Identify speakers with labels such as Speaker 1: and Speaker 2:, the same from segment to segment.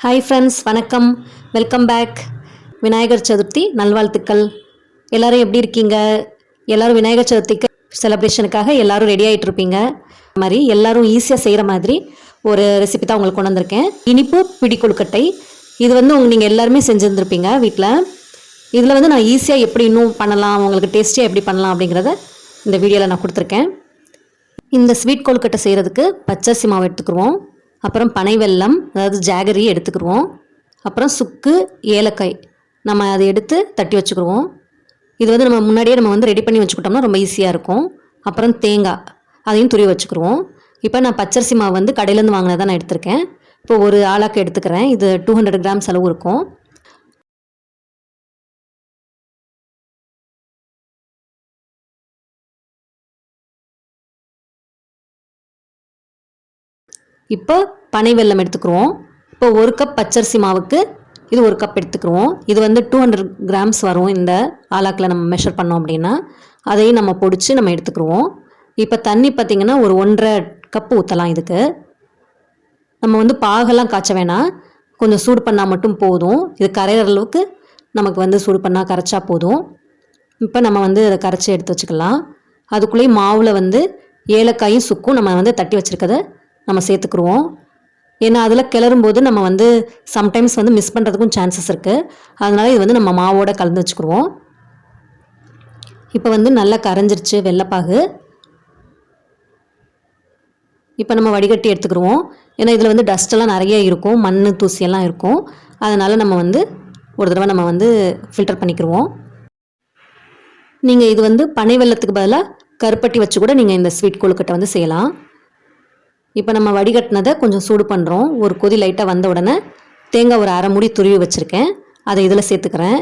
Speaker 1: Hi friends வணக்கம். Welcome back Vinayagar Chaturthi நல்வாழ்த்துக்கள். எல்லோரும் எப்படி இருக்கீங்க? எல்லோரும் விநாயகர் சதுர்த்திக்கு செலப்ரேஷனுக்காக எல்லாரும் ரெடி ஆகிட்டு இருப்பீங்க. மாதிரி எல்லோரும் ஈஸியாக செய்கிற மாதிரி ஒரு ரெசிபி தான் உங்களுக்கு கொண்டு வந்திருக்கேன். இனிப்பு பிடி கொழுக்கட்டை. இது வந்து உங்க நீங்கள் எல்லாருமே செஞ்சுருந்துருப்பீங்க வீட்டில் இதில் வந்து நான் ஈஸியாக எப்படி இன்னும் பண்ணலாம் உங்களுக்கு டேஸ்டியாக எப்படி பண்ணலாம் அப்படிங்கிறத இந்த வீடியோவில் நான் கொடுத்துருக்கேன். இந்த ஸ்வீட் கொழுக்கட்டை செய்கிறதுக்கு பச்சரிசி மாவு எடுத்துக்கிருவோம். அப்புறம் பனை வெல்லம் அதாவது ஜாகரி எடுத்துக்கிருவோம். அப்புறம் சுக்கு ஏலக்காய். நம்ம அதை எடுத்து தட்டி வச்சுக்கிடுவோம் இது வந்து நம்ம முன்னாடியே நம்ம வந்து ரெடி பண்ணி வச்சுக்கிட்டோம்னா ரொம்ப ஈஸியாக இருக்கும். அப்புறம் தேங்காய் அதையும் துருவி வச்சுக்கிருவோம். இப்போ நான் பச்சரிசி மாவு வந்து கடையிலேருந்து வாங்கினதான் நான் எடுத்திருக்கேன். இப்போ ஒரு ஆளாக்கு எடுத்துக்கிறேன். இது டூ ஹண்ட்ரட் கிராம்ஸ் அளவு இருக்கும். இப்போ பனை வெல்லம் எடுத்துக்கிறோம். இப்போ ஒரு கப் பச்சரிசி மாவுக்கு இது ஒரு கப் எடுத்துக்கிறோம். இது வந்து டூ ஹண்ட்ரட் கிராம்ஸ் வரும் இந்த ஆலாக்கில் நம்ம மெஷர் பண்ணோம் அப்படின்னா. அதையும் நம்ம பொடிச்சு நம்ம எடுத்துக்கிடுவோம் இப்போ தண்ணி பார்த்திங்கன்னா ஒரு ஒன்றரை கப் ஊற்றலாம் இதுக்கு. நம்ம வந்து பாகெல்லாம் காய்ச்ச வேணாம். கொஞ்சம் சூடு பண்ணால் மட்டும் போதும். இது கரையிற அளவுக்கு நமக்கு வந்து சூடு பண்ணால் கரைச்சா போதும். இப்போ நம்ம வந்து அதை கரைச்சி எடுத்து வச்சுக்கலாம். அதுக்குள்ளேயே மாவில் வந்து ஏலக்காயும் சுக்கும் நம்ம வந்து தட்டி வச்சுருக்கதை நம்ம சேர்த்துக்குருவோம். ஏன்னா அதில் கிளறும் போது நம்ம வந்து சம்டைம்ஸ் வந்து மிஸ் பண்ணுறதுக்கும் சான்சஸ் இருக்குது அதனால் இது வந்து நம்ம மாவோட கலந்து வச்சுக்கிருவோம். இப்போ வந்து நல்லா கரைஞ்சிருச்சு வெள்ளைப்பாகு. இப்போ நம்ம வடிகட்டி எடுத்துக்கிருவோம். ஏன்னா இதில் வந்து டஸ்ட்டெல்லாம் நிறைய இருக்கும். மண் தூசியெல்லாம் இருக்கும். அதனால் நம்ம வந்து ஒரு தடவை நம்ம வந்து ஃபில்டர் பண்ணிக்கிடுவோம் நீங்கள் இது வந்து பனை வெள்ளத்துக்கு பதிலாக கருப்பட்டி வச்சு கூட நீங்கள் இந்த ஸ்வீட் கொழுக்கட்டை வந்து செய்யலாம். இப்போ நம்ம வடிகட்டினதை கொஞ்சம் சூடு பண்ணுறோம் ஒரு கொதி லைட்டாக வந்த உடனே தேங்காய் ஒரு அரை மூடி துருவி வச்சுருக்கேன். அதை இதில் சேர்த்துக்கிறேன்.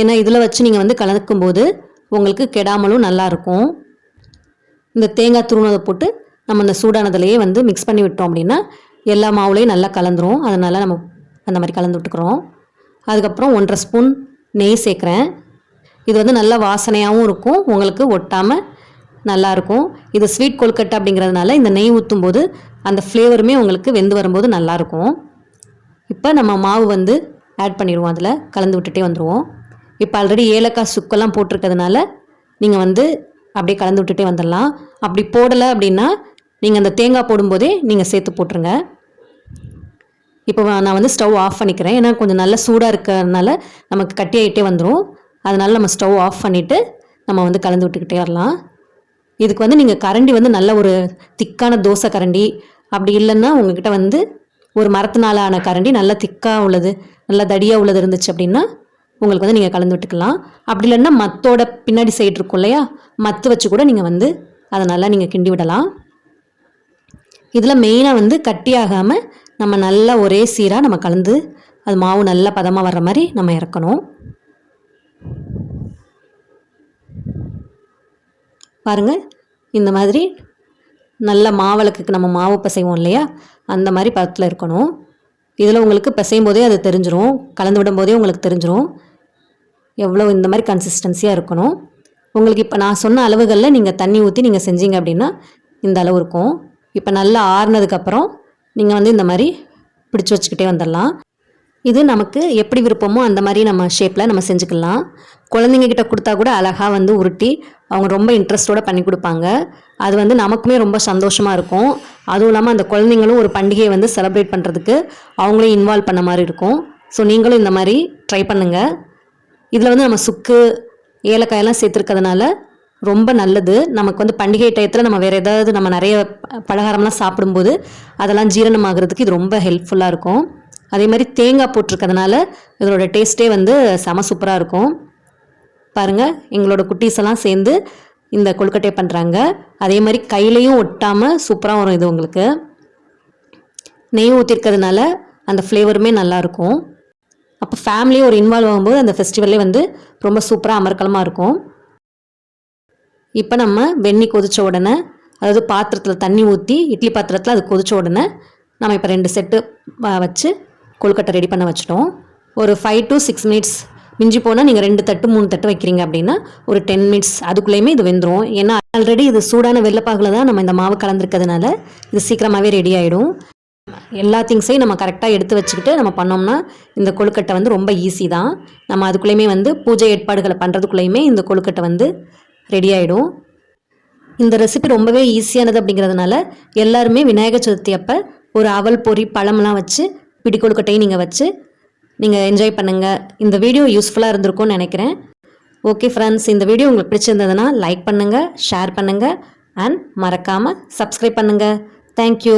Speaker 1: ஏன்னா இதில் வச்சு நீங்கள் வந்து கலக்கும்போது உங்களுக்கு கெடாமலும் நல்லாயிருக்கும் இந்த தேங்காய் துருணதை போட்டு நம்ம இந்த சூடானதுலேயே வந்து மிக்ஸ் பண்ணி விட்டோம் அப்படின்னா எல்லா மாவுலேயும் நல்லா கலந்துரும். அதனால் நம்ம அந்த மாதிரி கலந்து விட்டுக்கிறோம். அதுக்கப்புறம் ஒன்றரை ஸ்பூன் நெய் சேர்க்குறேன். இது வந்து நல்ல வாசனையாகவும் இருக்கும். உங்களுக்கு ஒட்டாமல் நல்லாயிருக்கும். இது ஸ்வீட் கொழுக்கட்டை அப்படிங்கிறதுனால இந்த நெய் ஊற்றும் போது அந்த ஃப்ளேவருமே உங்களுக்கு வெந்து வரும்போது நல்லாயிருக்கும். இப்போ நம்ம மாவு வந்து ஆட் பண்ணிடுவோம் அதில். கலந்து விட்டுட்டே வந்துடுவோம். இப்போ ஆல்ரெடி ஏலக்காய் சுக்கெல்லாம் போட்டிருக்கிறதுனால நீங்கள் வந்து அப்படியே கலந்து விட்டுட்டே வந்துடலாம். அப்படி போடலை அப்படின்னா நீங்கள் அந்த தேங்காய் போடும்போதே நீங்கள் சேர்த்து போட்டுருங்க. இப்போ நான் வந்து ஸ்டவ் ஆஃப் பண்ணிக்கிறேன். ஏன்னா கொஞ்சம் நல்ல சூடாக இருக்கிறதுனால நமக்கு கட்டியாகிட்டே வந்துடும். அதனால் நம்ம ஸ்டவ் ஆஃப் பண்ணிவிட்டு நம்ம வந்து கலந்து விட்டுக்கிட்டே வரலாம். இதுக்கு வந்து நீங்கள் கரண்டி வந்து நல்ல ஒரு திக்கான தோசை கரண்டி. அப்படி இல்லைன்னா உங்ககிட்ட வந்து ஒரு மரத்தினால ஆன கரண்டி நல்லா திக்காக உள்ளது நல்லா தடியாக உள்ளது இருந்துச்சு அப்படின்னா உங்களுக்கு வந்து நீங்கள் கலந்து விட்டுக்கலாம். அப்படி இல்லைன்னா மத்தோட பின்னாடி சைடு இருக்கும் இல்லையா? மத்து வச்சு கூட நீங்கள் வந்து அதை நல்லா நீங்கள் கிண்டி விடலாம். இதில் மெயினாக வந்து கட்டியாகாமல் நம்ம நல்லா ஒரே சீராக நம்ம கலந்து அது மாவு நல்லா பதமாக வர்ற மாதிரி நம்ம இறக்கணும். பாருங்கள் இந்த மாதிரி நல்ல மாவிளக்குக்கு நம்ம மாவு பிசைவோம் இல்லையா? அந்த மாதிரி பதத்தில் இருக்கணும். இதில் உங்களுக்கு பிசையும் போதே அது தெரிஞ்சிடும் கலந்து விடும் போதே உங்களுக்கு தெரிஞ்சிடும் எவ்வளோ இந்த மாதிரி கன்சிஸ்டன்சியாக இருக்கணும். உங்களுக்கு இப்போ நான் சொன்ன அளவுகளில் நீங்கள் தண்ணி ஊற்றி நீங்கள் செஞ்சீங்க அப்படின்னா இந்த அளவு இருக்கும். இப்போ நல்லா ஆறுனதுக்கப்புறம் நீங்கள் வந்து இந்த மாதிரி பிடிச்சி வச்சுக்கிட்டே வந்துடலாம் இது நமக்கு எப்படி விருப்பமோ அந்த மாதிரி நம்ம ஷேப்பில் நம்ம செஞ்சுக்கலாம். குழந்தைங்க கிட்ட கொடுத்தா கூட அழகாக வந்து உருட்டி அவங்க ரொம்ப இன்ட்ரெஸ்ட்டோடு பண்ணி கொடுப்பாங்க. அது வந்து நமக்குமே ரொம்ப சந்தோஷமாக இருக்கும். அதுவும் இல்லாமல் அந்த குழந்தைங்களும் ஒரு பண்டிகையை வந்து செலப்ரேட் பண்ணுறதுக்கு அவங்களையும் இன்வால்வ் பண்ண மாதிரி இருக்கும். ஸோ நீங்களும் இந்த மாதிரி ட்ரை பண்ணுங்கள் இதில் வந்து நம்ம சுக்கு ஏலக்காயெல்லாம் சேர்த்துருக்கிறதுனால ரொம்ப நல்லது. நமக்கு வந்து பண்டிகை டயத்தில் நம்ம வேறு ஏதாவது நம்ம நிறைய பலகாரம்லாம் சாப்பிடும்போது அதெல்லாம் ஜீரணமாகிறதுக்கு இது ரொம்ப ஹெல்ப்ஃபுல்லாக இருக்கும். அதே மாதிரி தேங்காய் போட்டிருக்கிறதுனால இதோட டேஸ்ட்டே வந்து செம சூப்பராக இருக்கும். பாருங்கள் எங்களோட குட்டீஸ் எல்லாம் சேர்ந்து இந்த கொழுக்கட்டையை பண்ணுறாங்க அதே மாதிரி கையிலையும் ஒட்டாமல் சூப்பராக வரும் இது உங்களுக்கு. நெய் ஊற்றிருக்கிறதுனால அந்த ஃப்ளேவருமே நல்லாயிருக்கும் அப்போ ஃபேமிலியும் ஒரு இன்வால்வ் ஆகும்போது அந்த ஃபெஸ்டிவல்லே வந்து ரொம்ப சூப்பராக அமர்க்கலமாக இருக்கும். இப்போ நம்ம வெண்ணி கொதித்த உடனே அதாவது பாத்திரத்தில் தண்ணி ஊற்றி இட்லி பாத்திரத்தில் அது கொதித்த உடனே நம்ம இப்போ ரெண்டு செட்டு வச்சு கொழுக்கட்டை ரெடி பண்ண வச்சிட்டோம். ஒரு ஃபைவ் டு சிக்ஸ் மினிட்ஸ் மிஞ்சி போனால் நீங்கள் ரெண்டு தட்டு மூணு தட்டு வைக்கிறீங்க அப்படின்னா ஒரு டென் மினிட்ஸ் அதுக்குள்ளேயுமே இது வெந்துடும் ஏன்னா ஆல்ரெடி இது சூடான வெள்ளப்பாகில் தான் நம்ம இந்த மாவு கலந்துருக்கிறதுனால இது சீக்கிரமாகவே ரெடி ஆகிடும் எல்லா திங்ஸையும் நம்ம கரெக்டாக எடுத்து வச்சுக்கிட்டு நம்ம பண்ணோம்னா இந்த கொழுக்கட்டை வந்து ரொம்ப ஈஸி தான். நம்ம அதுக்குள்ளேயுமே வந்து பூஜை ஏற்பாடுகளை பண்ணுறதுக்குள்ளேயுமே இந்த கொழுக்கட்டை வந்து ரெடி ஆகிடும் இந்த ரெசிபி ரொம்பவே ஈஸியானது அப்படிங்கிறதுனால எல்லாருமே விநாயகர் சதுர்த்தி அப்போ ஒரு அவல் பொறி பழம்லாம் வச்சு பிடி கொழுக்கட்டையும் நீங்கள் வச்சு நீங்கள் என்ஜாய் பண்ணுங்கள் இந்த வீடியோ யூஸ்ஃபுல்லாக இருந்திருக்கும்னு நினைக்கிறேன். ஓகே ஃப்ரெண்ட்ஸ் இந்த வீடியோ உங்களுக்கு பிடிச்சிருந்ததுன்னா லைக் பண்ணுங்கள் ஷேர் பண்ணுங்கள் அண்ட் மறக்காமல் சப்ஸ்கிரைப் பண்ணுங்கள் தேங்க்யூ